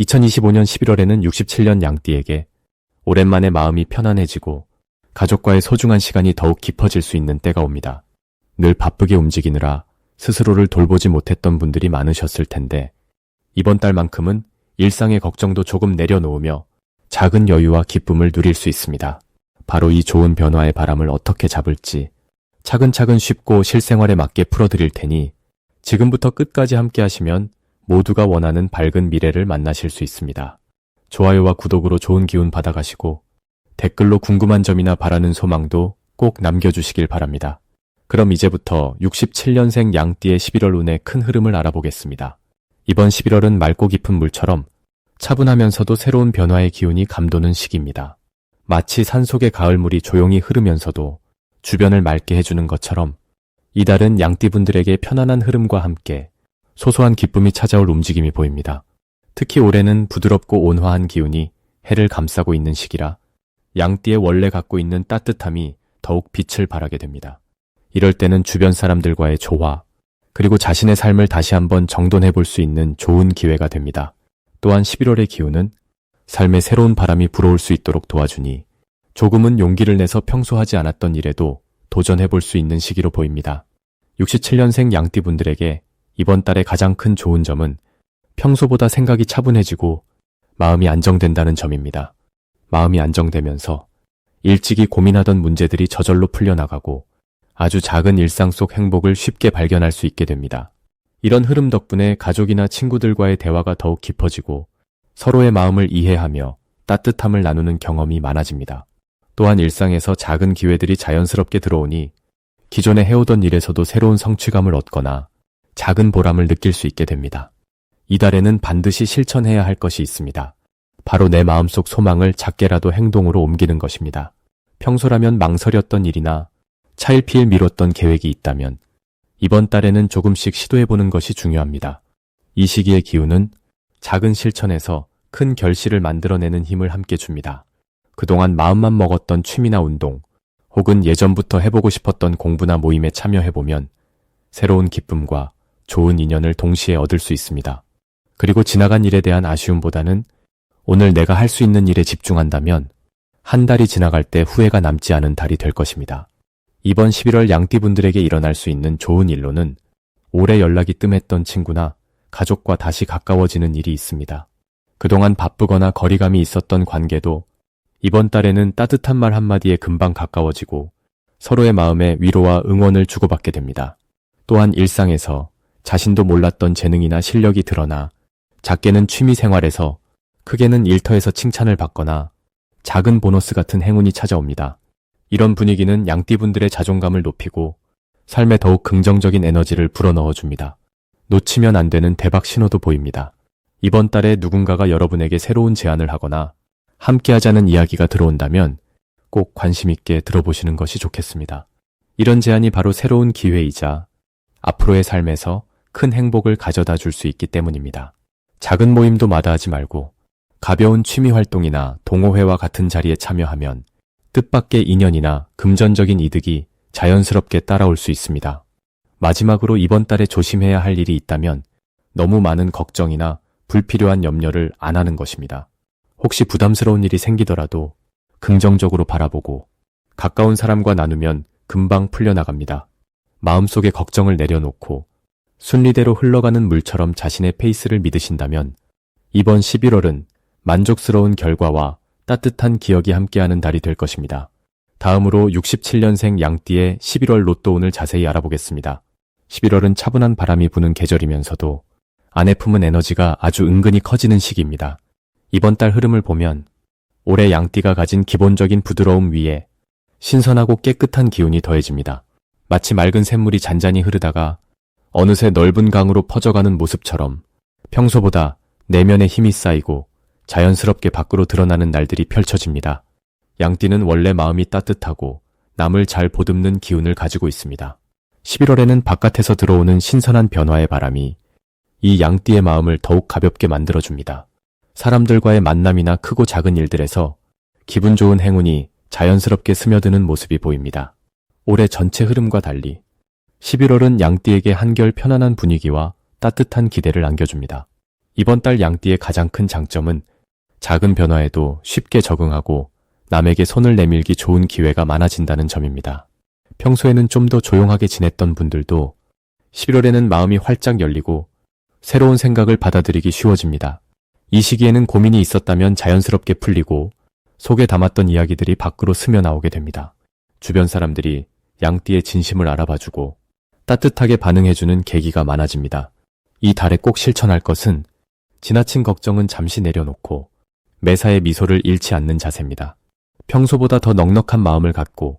2025년 11월에는 67년 양띠에게 오랜만에 마음이 편안해지고 가족과의 소중한 시간이 더욱 깊어질 수 있는 때가 옵니다. 늘 바쁘게 움직이느라 스스로를 돌보지 못했던 분들이 많으셨을 텐데 이번 달만큼은 일상의 걱정도 조금 내려놓으며 작은 여유와 기쁨을 누릴 수 있습니다. 바로 이 좋은 변화의 바람을 어떻게 잡을지 차근차근 쉽고 실생활에 맞게 풀어드릴 테니 지금부터 끝까지 함께 하시면 모두가 원하는 밝은 미래를 만나실 수 있습니다. 좋아요와 구독으로 좋은 기운 받아가시고 댓글로 궁금한 점이나 바라는 소망도 꼭 남겨주시길 바랍니다. 그럼 이제부터 67년생 양띠의 11월 운의 큰 흐름을 알아보겠습니다. 이번 11월은 맑고 깊은 물처럼 차분하면서도 새로운 변화의 기운이 감도는 시기입니다. 마치 산속의 가을물이 조용히 흐르면서도 주변을 맑게 해주는 것처럼 이달은 양띠분들에게 편안한 흐름과 함께 소소한 기쁨이 찾아올 움직임이 보입니다. 특히 올해는 부드럽고 온화한 기운이 해를 감싸고 있는 시기라 양띠의 원래 갖고 있는 따뜻함이 더욱 빛을 발하게 됩니다. 이럴 때는 주변 사람들과의 조화, 그리고 자신의 삶을 다시 한번 정돈해 볼 수 있는 좋은 기회가 됩니다. 또한 11월의 기운은 삶의 새로운 바람이 불어올 수 있도록 도와주니 조금은 용기를 내서 평소 하지 않았던 일에도 도전해 볼 수 있는 시기로 보입니다. 67년생 양띠분들에게 이번 달의 가장 큰 좋은 점은 평소보다 생각이 차분해지고 마음이 안정된다는 점입니다. 마음이 안정되면서 일찍이 고민하던 문제들이 저절로 풀려나가고 아주 작은 일상 속 행복을 쉽게 발견할 수 있게 됩니다. 이런 흐름 덕분에 가족이나 친구들과의 대화가 더욱 깊어지고 서로의 마음을 이해하며 따뜻함을 나누는 경험이 많아집니다. 또한 일상에서 작은 기회들이 자연스럽게 들어오니 기존에 해오던 일에서도 새로운 성취감을 얻거나 작은 보람을 느낄 수 있게 됩니다. 이달에는 반드시 실천해야 할 것이 있습니다. 바로 내 마음속 소망을 작게라도 행동으로 옮기는 것입니다. 평소라면 망설였던 일이나 차일피일 미뤘던 계획이 있다면 이번 달에는 조금씩 시도해보는 것이 중요합니다. 이 시기의 기운은 작은 실천에서 큰 결실을 만들어내는 힘을 함께 줍니다. 그동안 마음만 먹었던 취미나 운동, 혹은 예전부터 해보고 싶었던 공부나 모임에 참여해보면 새로운 기쁨과 좋은 인연을 동시에 얻을 수 있습니다. 그리고 지나간 일에 대한 아쉬움보다는 오늘 내가 할 수 있는 일에 집중한다면 한 달이 지나갈 때 후회가 남지 않은 달이 될 것입니다. 이번 11월 양띠분들에게 일어날 수 있는 좋은 일로는 오래 연락이 뜸했던 친구나 가족과 다시 가까워지는 일이 있습니다. 그동안 바쁘거나 거리감이 있었던 관계도 이번 달에는 따뜻한 말 한마디에 금방 가까워지고 서로의 마음에 위로와 응원을 주고받게 됩니다. 또한 일상에서 자신도 몰랐던 재능이나 실력이 드러나 작게는 취미 생활에서 크게는 일터에서 칭찬을 받거나 작은 보너스 같은 행운이 찾아옵니다. 이런 분위기는 양띠분들의 자존감을 높이고 삶에 더욱 긍정적인 에너지를 불어넣어 줍니다. 놓치면 안 되는 대박 신호도 보입니다. 이번 달에 누군가가 여러분에게 새로운 제안을 하거나 함께 하자는 이야기가 들어온다면 꼭 관심 있게 들어보시는 것이 좋겠습니다. 이런 제안이 바로 새로운 기회이자 앞으로의 삶에서 큰 행복을 가져다 줄 수 있기 때문입니다. 작은 모임도 마다하지 말고 가벼운 취미 활동이나 동호회와 같은 자리에 참여하면 뜻밖의 인연이나 금전적인 이득이 자연스럽게 따라올 수 있습니다. 마지막으로 이번 달에 조심해야 할 일이 있다면 너무 많은 걱정이나 불필요한 염려를 안 하는 것입니다. 혹시 부담스러운 일이 생기더라도 긍정적으로 바라보고 가까운 사람과 나누면 금방 풀려나갑니다. 마음속에 걱정을 내려놓고 순리대로 흘러가는 물처럼 자신의 페이스를 믿으신다면 이번 11월은 만족스러운 결과와 따뜻한 기억이 함께하는 달이 될 것입니다. 다음으로 67년생 양띠의 11월 로또운을 자세히 알아보겠습니다. 11월은 차분한 바람이 부는 계절이면서도 안에 품은 에너지가 아주 은근히 커지는 시기입니다. 이번 달 흐름을 보면 올해 양띠가 가진 기본적인 부드러움 위에 신선하고 깨끗한 기운이 더해집니다. 마치 맑은 샘물이 잔잔히 흐르다가 어느새 넓은 강으로 퍼져가는 모습처럼 평소보다 내면에 힘이 쌓이고 자연스럽게 밖으로 드러나는 날들이 펼쳐집니다. 양띠는 원래 마음이 따뜻하고 남을 잘 보듬는 기운을 가지고 있습니다. 11월에는 바깥에서 들어오는 신선한 변화의 바람이 이 양띠의 마음을 더욱 가볍게 만들어줍니다. 사람들과의 만남이나 크고 작은 일들에서 기분 좋은 행운이 자연스럽게 스며드는 모습이 보입니다. 올해 전체 흐름과 달리 11월은 양띠에게 한결 편안한 분위기와 따뜻한 기대를 안겨줍니다. 이번 달 양띠의 가장 큰 장점은 작은 변화에도 쉽게 적응하고 남에게 손을 내밀기 좋은 기회가 많아진다는 점입니다. 평소에는 좀 더 조용하게 지냈던 분들도 11월에는 마음이 활짝 열리고 새로운 생각을 받아들이기 쉬워집니다. 이 시기에는 고민이 있었다면 자연스럽게 풀리고 속에 담았던 이야기들이 밖으로 스며나오게 됩니다. 주변 사람들이 양띠의 진심을 알아봐주고 따뜻하게 반응해주는 계기가 많아집니다. 이 달에 꼭 실천할 것은 지나친 걱정은 잠시 내려놓고 매사에 미소를 잃지 않는 자세입니다. 평소보다 더 넉넉한 마음을 갖고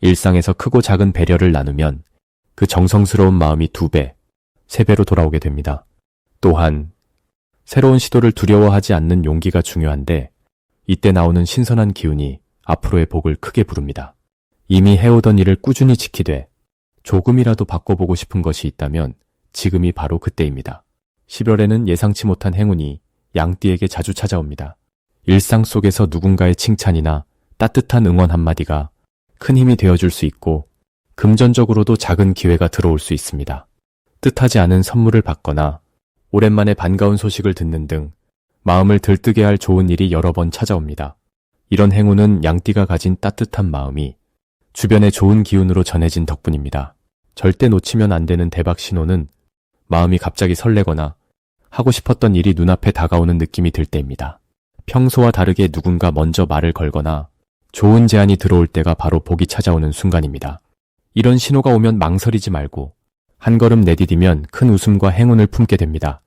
일상에서 크고 작은 배려를 나누면 그 정성스러운 마음이 두 배, 세 배로 돌아오게 됩니다. 또한 새로운 시도를 두려워하지 않는 용기가 중요한데 이때 나오는 신선한 기운이 앞으로의 복을 크게 부릅니다. 이미 해오던 일을 꾸준히 지키되 조금이라도 바꿔보고 싶은 것이 있다면 지금이 바로 그때입니다. 11월에는 예상치 못한 행운이 양띠에게 자주 찾아옵니다. 일상 속에서 누군가의 칭찬이나 따뜻한 응원 한마디가 큰 힘이 되어줄 수 있고 금전적으로도 작은 기회가 들어올 수 있습니다. 뜻하지 않은 선물을 받거나 오랜만에 반가운 소식을 듣는 등 마음을 들뜨게 할 좋은 일이 여러 번 찾아옵니다. 이런 행운은 양띠가 가진 따뜻한 마음이 주변에 좋은 기운으로 전해진 덕분입니다. 절대 놓치면 안 되는 대박 신호는 마음이 갑자기 설레거나 하고 싶었던 일이 눈앞에 다가오는 느낌이 들 때입니다. 평소와 다르게 누군가 먼저 말을 걸거나 좋은 제안이 들어올 때가 바로 복이 찾아오는 순간입니다. 이런 신호가 오면 망설이지 말고 한 걸음 내디디면 큰 웃음과 행운을 품게 됩니다.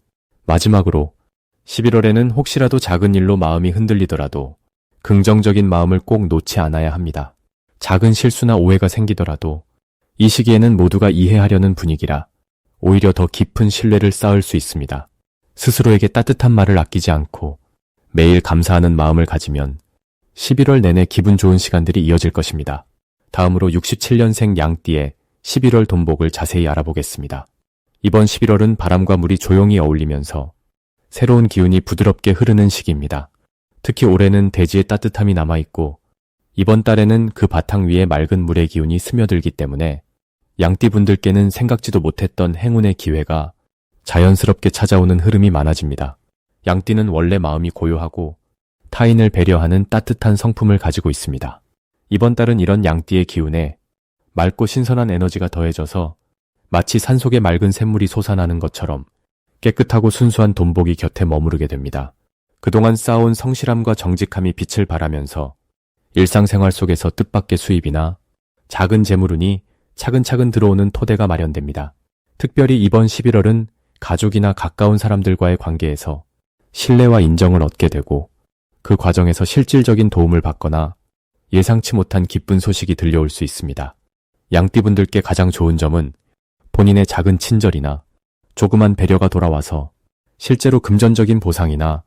마지막으로 11월에는 혹시라도 작은 일로 마음이 흔들리더라도 긍정적인 마음을 꼭 놓지 않아야 합니다. 작은 실수나 오해가 생기더라도 이 시기에는 모두가 이해하려는 분위기라 오히려 더 깊은 신뢰를 쌓을 수 있습니다. 스스로에게 따뜻한 말을 아끼지 않고 매일 감사하는 마음을 가지면 11월 내내 기분 좋은 시간들이 이어질 것입니다. 다음으로 67년생 양띠의 11월 돈복을 자세히 알아보겠습니다. 이번 11월은 바람과 물이 조용히 어울리면서 새로운 기운이 부드럽게 흐르는 시기입니다. 특히 올해는 대지의 따뜻함이 남아있고 이번 달에는 그 바탕 위에 맑은 물의 기운이 스며들기 때문에 양띠분들께는 생각지도 못했던 행운의 기회가 자연스럽게 찾아오는 흐름이 많아집니다. 양띠는 원래 마음이 고요하고 타인을 배려하는 따뜻한 성품을 가지고 있습니다. 이번 달은 이런 양띠의 기운에 맑고 신선한 에너지가 더해져서 마치 산속의 맑은 샘물이 솟아나는 것처럼 깨끗하고 순수한 돈복이 곁에 머무르게 됩니다. 그동안 쌓아온 성실함과 정직함이 빛을 발하면서 일상생활 속에서 뜻밖의 수입이나 작은 재물운이 차근차근 들어오는 토대가 마련됩니다. 특별히 이번 11월은 가족이나 가까운 사람들과의 관계에서 신뢰와 인정을 얻게 되고 그 과정에서 실질적인 도움을 받거나 예상치 못한 기쁜 소식이 들려올 수 있습니다. 양띠분들께 가장 좋은 점은 본인의 작은 친절이나 조그만 배려가 돌아와서 실제로 금전적인 보상이나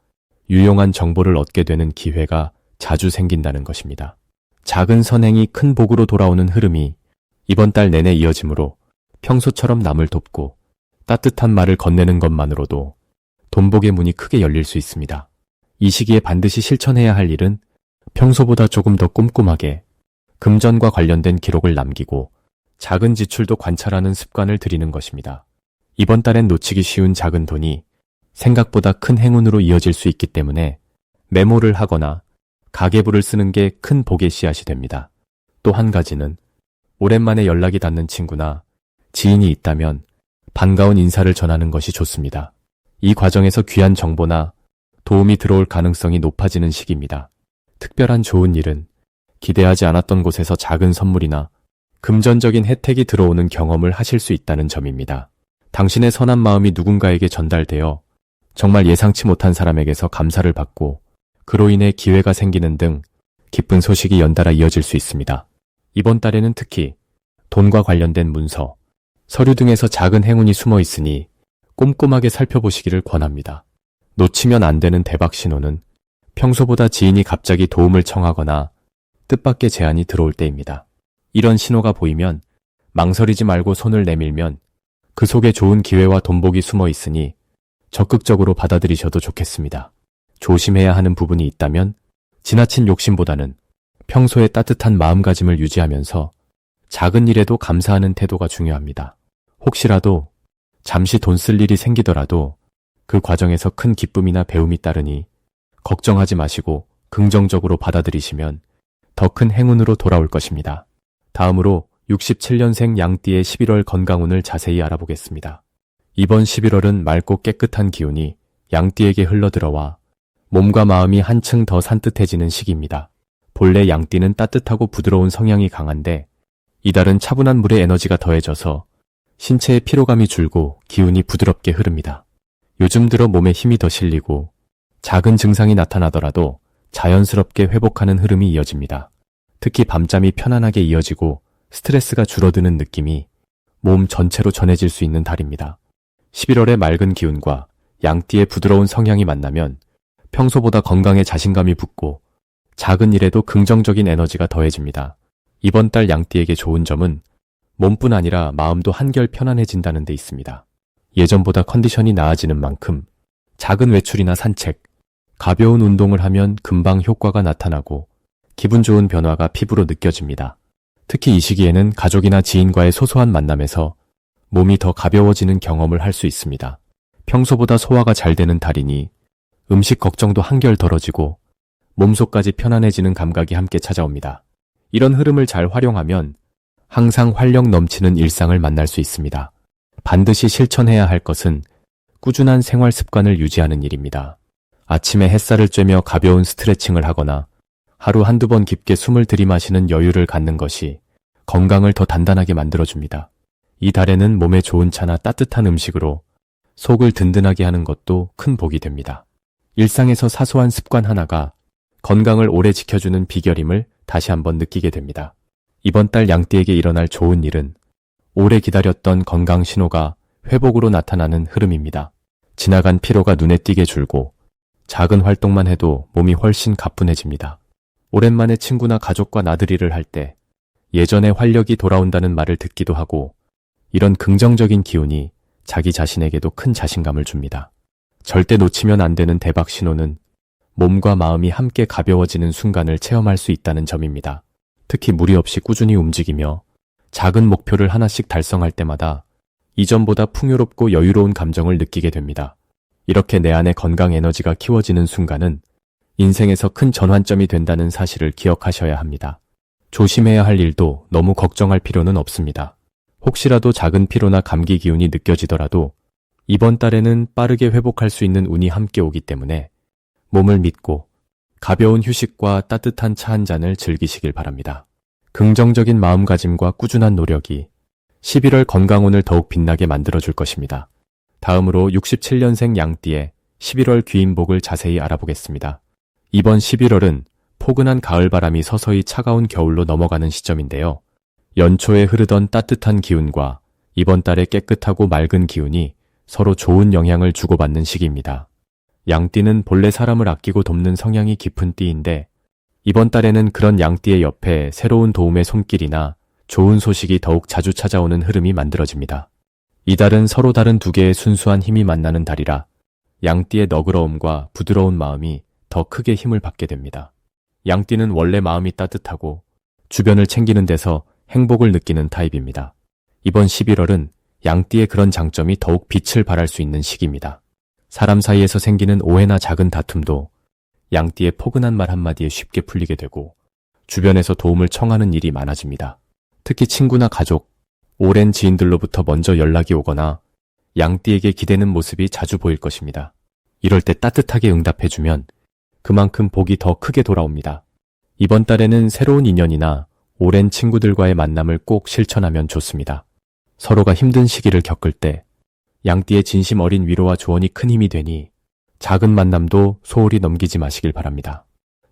유용한 정보를 얻게 되는 기회가 자주 생긴다는 것입니다. 작은 선행이 큰 복으로 돌아오는 흐름이 이번 달 내내 이어지므로 평소처럼 남을 돕고 따뜻한 말을 건네는 것만으로도 돈복의 문이 크게 열릴 수 있습니다. 이 시기에 반드시 실천해야 할 일은 평소보다 조금 더 꼼꼼하게 금전과 관련된 기록을 남기고 작은 지출도 관찰하는 습관을 들이는 것입니다. 이번 달엔 놓치기 쉬운 작은 돈이 생각보다 큰 행운으로 이어질 수 있기 때문에 메모를 하거나 가계부를 쓰는 게 큰 복의 씨앗이 됩니다. 또 한 가지는 오랜만에 연락이 닿는 친구나 지인이 있다면 반가운 인사를 전하는 것이 좋습니다. 이 과정에서 귀한 정보나 도움이 들어올 가능성이 높아지는 시기입니다. 특별한 좋은 일은 기대하지 않았던 곳에서 작은 선물이나 금전적인 혜택이 들어오는 경험을 하실 수 있다는 점입니다. 당신의 선한 마음이 누군가에게 전달되어 정말 예상치 못한 사람에게서 감사를 받고 그로 인해 기회가 생기는 등 기쁜 소식이 연달아 이어질 수 있습니다. 이번 달에는 특히 돈과 관련된 문서, 서류 등에서 작은 행운이 숨어 있으니 꼼꼼하게 살펴보시기를 권합니다. 놓치면 안 되는 대박 신호는 평소보다 지인이 갑자기 도움을 청하거나 뜻밖의 제안이 들어올 때입니다. 이런 신호가 보이면 망설이지 말고 손을 내밀면 그 속에 좋은 기회와 돈복이 숨어 있으니 적극적으로 받아들이셔도 좋겠습니다. 조심해야 하는 부분이 있다면 지나친 욕심보다는 평소에 따뜻한 마음가짐을 유지하면서 작은 일에도 감사하는 태도가 중요합니다. 혹시라도 잠시 돈 쓸 일이 생기더라도 그 과정에서 큰 기쁨이나 배움이 따르니 걱정하지 마시고 긍정적으로 받아들이시면 더 큰 행운으로 돌아올 것입니다. 다음으로 67년생 양띠의 11월 건강운을 자세히 알아보겠습니다. 이번 11월은 맑고 깨끗한 기운이 양띠에게 흘러들어와 몸과 마음이 한층 더 산뜻해지는 시기입니다. 본래 양띠는 따뜻하고 부드러운 성향이 강한데 이달은 차분한 물의 에너지가 더해져서 신체의 피로감이 줄고 기운이 부드럽게 흐릅니다. 요즘 들어 몸에 힘이 더 실리고 작은 증상이 나타나더라도 자연스럽게 회복하는 흐름이 이어집니다. 특히 밤잠이 편안하게 이어지고 스트레스가 줄어드는 느낌이 몸 전체로 전해질 수 있는 달입니다. 11월의 맑은 기운과 양띠의 부드러운 성향이 만나면 평소보다 건강에 자신감이 붙고 작은 일에도 긍정적인 에너지가 더해집니다. 이번 달 양띠에게 좋은 점은 몸뿐 아니라 마음도 한결 편안해진다는 데 있습니다. 예전보다 컨디션이 나아지는 만큼 작은 외출이나 산책, 가벼운 운동을 하면 금방 효과가 나타나고 기분 좋은 변화가 피부로 느껴집니다. 특히 이 시기에는 가족이나 지인과의 소소한 만남에서 몸이 더 가벼워지는 경험을 할 수 있습니다. 평소보다 소화가 잘 되는 달이니 음식 걱정도 한결 덜어지고 몸속까지 편안해지는 감각이 함께 찾아옵니다. 이런 흐름을 잘 활용하면 항상 활력 넘치는 일상을 만날 수 있습니다. 반드시 실천해야 할 것은 꾸준한 생활 습관을 유지하는 일입니다. 아침에 햇살을 쬐며 가벼운 스트레칭을 하거나 하루 한두 번 깊게 숨을 들이마시는 여유를 갖는 것이 건강을 더 단단하게 만들어줍니다. 이 달에는 몸에 좋은 차나 따뜻한 음식으로 속을 든든하게 하는 것도 큰 복이 됩니다. 일상에서 사소한 습관 하나가 건강을 오래 지켜주는 비결임을 다시 한번 느끼게 됩니다. 이번 달 양띠에게 일어날 좋은 일은 오래 기다렸던 건강 신호가 회복으로 나타나는 흐름입니다. 지나간 피로가 눈에 띄게 줄고 작은 활동만 해도 몸이 훨씬 가뿐해집니다. 오랜만에 친구나 가족과 나들이를 할 때 예전의 활력이 돌아온다는 말을 듣기도 하고 이런 긍정적인 기운이 자기 자신에게도 큰 자신감을 줍니다. 절대 놓치면 안 되는 대박 신호는 몸과 마음이 함께 가벼워지는 순간을 체험할 수 있다는 점입니다. 특히 무리 없이 꾸준히 움직이며 작은 목표를 하나씩 달성할 때마다 이전보다 풍요롭고 여유로운 감정을 느끼게 됩니다. 이렇게 내 안의 건강 에너지가 키워지는 순간은 인생에서 큰 전환점이 된다는 사실을 기억하셔야 합니다. 조심해야 할 일도 너무 걱정할 필요는 없습니다. 혹시라도 작은 피로나 감기 기운이 느껴지더라도 이번 달에는 빠르게 회복할 수 있는 운이 함께 오기 때문에 몸을 믿고 가벼운 휴식과 따뜻한 차 한 잔을 즐기시길 바랍니다. 긍정적인 마음가짐과 꾸준한 노력이 11월 건강운을 더욱 빛나게 만들어줄 것입니다. 다음으로 67년생 양띠의 11월 귀인복을 자세히 알아보겠습니다. 이번 11월은 포근한 가을바람이 서서히 차가운 겨울로 넘어가는 시점인데요. 연초에 흐르던 따뜻한 기운과 이번 달의 깨끗하고 맑은 기운이 서로 좋은 영향을 주고받는 시기입니다. 양띠는 본래 사람을 아끼고 돕는 성향이 깊은 띠인데 이번 달에는 그런 양띠의 옆에 새로운 도움의 손길이나 좋은 소식이 더욱 자주 찾아오는 흐름이 만들어집니다. 이달은 서로 다른 두 개의 순수한 힘이 만나는 달이라 양띠의 너그러움과 부드러운 마음이 더 크게 힘을 받게 됩니다. 양띠는 원래 마음이 따뜻하고 주변을 챙기는 데서 행복을 느끼는 타입입니다. 이번 11월은 양띠의 그런 장점이 더욱 빛을 발할 수 있는 시기입니다. 사람 사이에서 생기는 오해나 작은 다툼도 양띠의 포근한 말 한마디에 쉽게 풀리게 되고 주변에서 도움을 청하는 일이 많아집니다. 특히 친구나 가족, 오랜 지인들로부터 먼저 연락이 오거나 양띠에게 기대는 모습이 자주 보일 것입니다. 이럴 때 따뜻하게 응답해주면 그만큼 복이 더 크게 돌아옵니다. 이번 달에는 새로운 인연이나 오랜 친구들과의 만남을 꼭 실천하면 좋습니다. 서로가 힘든 시기를 겪을 때 양띠의 진심 어린 위로와 조언이 큰 힘이 되니 작은 만남도 소홀히 넘기지 마시길 바랍니다.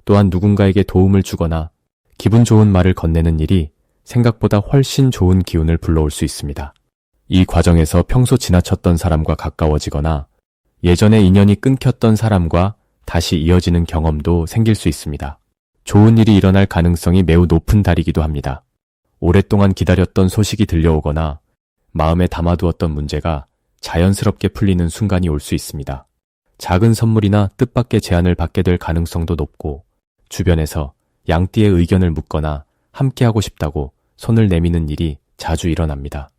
또한 누군가에게 도움을 주거나 기분 좋은 말을 건네는 일이 생각보다 훨씬 좋은 기운을 불러올 수 있습니다. 이 과정에서 평소 지나쳤던 사람과 가까워지거나 예전에 인연이 끊겼던 사람과 다시 이어지는 경험도 생길 수 있습니다. 좋은 일이 일어날 가능성이 매우 높은 달이기도 합니다. 오랫동안 기다렸던 소식이 들려오거나 마음에 담아두었던 문제가 자연스럽게 풀리는 순간이 올 수 있습니다. 작은 선물이나 뜻밖의 제안을 받게 될 가능성도 높고 주변에서 양띠의 의견을 묻거나 함께하고 싶다고 손을 내미는 일이 자주 일어납니다.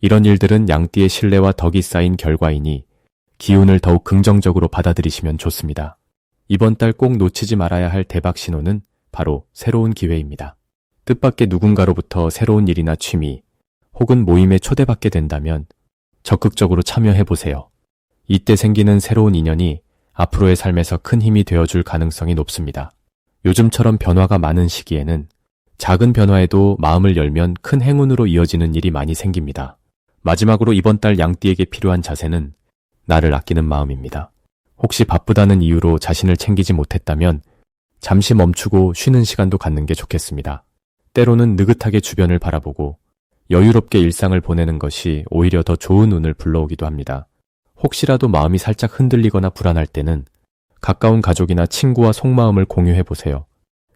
이런 일들은 양띠의 신뢰와 덕이 쌓인 결과이니 기운을 더욱 긍정적으로 받아들이시면 좋습니다. 이번 달 꼭 놓치지 말아야 할 대박 신호는 바로 새로운 기회입니다. 뜻밖의 누군가로부터 새로운 일이나 취미 혹은 모임에 초대받게 된다면 적극적으로 참여해 보세요. 이때 생기는 새로운 인연이 앞으로의 삶에서 큰 힘이 되어줄 가능성이 높습니다. 요즘처럼 변화가 많은 시기에는 작은 변화에도 마음을 열면 큰 행운으로 이어지는 일이 많이 생깁니다. 마지막으로 이번 달 양띠에게 필요한 자세는 나를 아끼는 마음입니다. 혹시 바쁘다는 이유로 자신을 챙기지 못했다면 잠시 멈추고 쉬는 시간도 갖는 게 좋겠습니다. 때로는 느긋하게 주변을 바라보고 여유롭게 일상을 보내는 것이 오히려 더 좋은 운을 불러오기도 합니다. 혹시라도 마음이 살짝 흔들리거나 불안할 때는 가까운 가족이나 친구와 속마음을 공유해 보세요.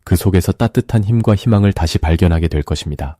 그 속에서 따뜻한 힘과 희망을 다시 발견하게 될 것입니다.